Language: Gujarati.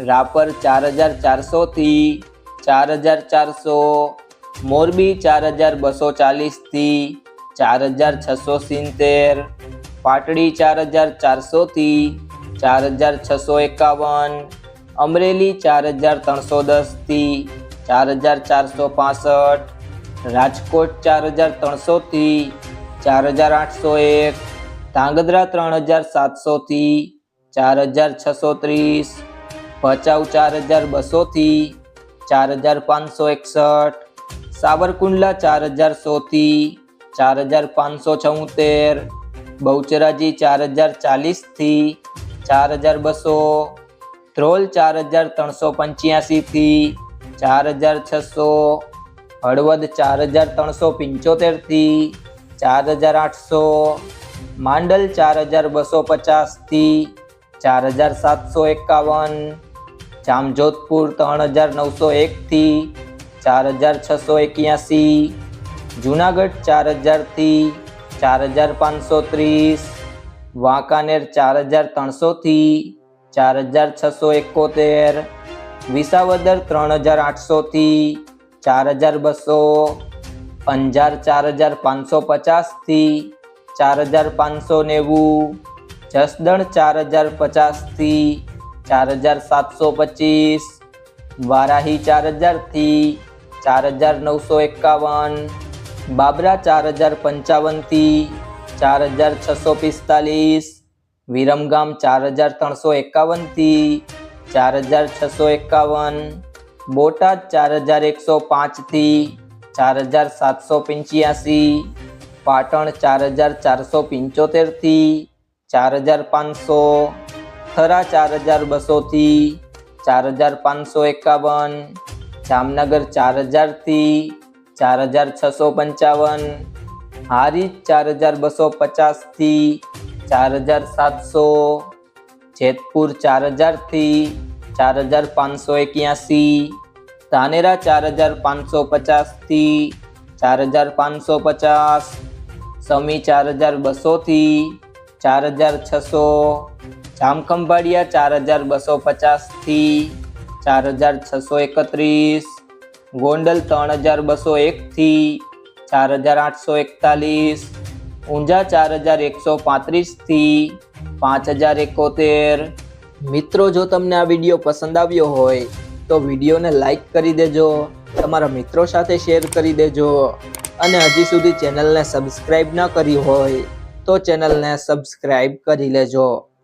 રાપર ચાર હજાર ચારસોથી ચાર હજાર ચારસો મોરબી ચાર હજાર બસો ચાલીસથી ચાર હજાર છસો સિત્તેર પાટડી ચાર હજાર ચારસોથી ચાર હજાર છસો એકાવન અમરેલી ચાર હજાર ત્રણસો દસથી ચાર હજાર ચારસો પાસઠ રાજકોટ ચાર હજાર ત્રણસોથી ચાર હજાર આઠસો એક ધાંગધ્રા ત્રણ હજાર સાતસોથી ચાર હજાર છસો ત્રીસ ભચાઉ ચાર હજાર બસોથી ચાર હજાર પાંચસો એકસઠ સાવરકુંડલા ચાર હજાર સોથી ચાર હજાર પાંચસો છોતેર બહુચરાજી ચાર હજાર ચાલીસથી ચાર હજાર બસો ધ્રોલ ચાર હજાર ત્રણસો પંચ્યાસીથી ચાર હજાર છસો હળવદ ચાર હજાર ત્રણસો પંચોતેરથી ચાર હજાર આઠસો માંડલ ચાર હજાર બસો પચાસથી ચાર હજાર સાતસો એકાવન જામજોધપુર ત્રણ હજાર નવસો એકથી ચાર હજાર છસો એક્યાસી, જુનાગઢ ચાર હજારથી ચાર હજાર પાંચસો ત્રીસ, વાંકાનેર ચાર હજાર ત્રણસોથી ચાર હજાર છસો એકોતેર, વિસાવદર ત્રણ હજાર આઠસોથી ચાર હજાર બસો, અંજાર ચાર હજાર પાંચસો પચાસથી ચાર હજાર પાંચસો નેવું, જસદણ ચાર હજાર પચાસથી ચાર હજાર સાતસો પચીસ વારાહી ચાર હજારથી ચાર હજાર નવસો એકાવન બાબરા ચાર હજાર પંચાવનથી ચાર હજાર છસો પિસ્તાલીસ વિરમગામ ચાર હજાર ત્રણસો એકાવનથી ચાર હજાર છસો એકાવન બોટાદ ચાર હજાર એકસો પાંચથી ચાર હજાર સાતસો પંચ્યાસી પાટણ ચાર હજાર ચારસો પંચોતેરથી ચાર હજાર પાંચસો થરા ચાર હજાર બસોથી ચાર હજાર પાંચસો એકાવન જામનગર ચાર હજારથી ચાર હજાર છસો પંચાવન હારીજ ચાર હજાર બસો પચાસથી ચાર હજાર સાતસો જેતપુર ચાર હજારથી ચાર હજાર પાંચસો એક્યાસી ધાનેરા ચાર હજાર પાંચસો પચાસથી ચાર હજાર પાંચસો પચાસ સમી ચાર હજાર બસોથી ચાર હજાર છસો જામખંભાળિયા ચાર હજાર બસો પચાસથી ચાર હજાર છસો એકત્રીસ, ગોંડલ ત્રણ હજાર બસો એકથી ચાર હજાર આઠસો એકતાલીસ, ઊંઝા ચાર હજાર એકસો પાંત્રીસથી પાંચ હજાર એકોતેર. મિત્રો, જો તમને આ વીડિયો પસંદ આવ્યો હોય, તો વિડીયોને લાઈક કરી દેજો, તમારા મિત્રો સાથે શેર કરી દેજો, અને હજી સુધી ચેનલને સબસ્ક્રાઈબ ન કરી હોય, તો ચેનલને સબસ્ક્રાઈબ કરી લેજો.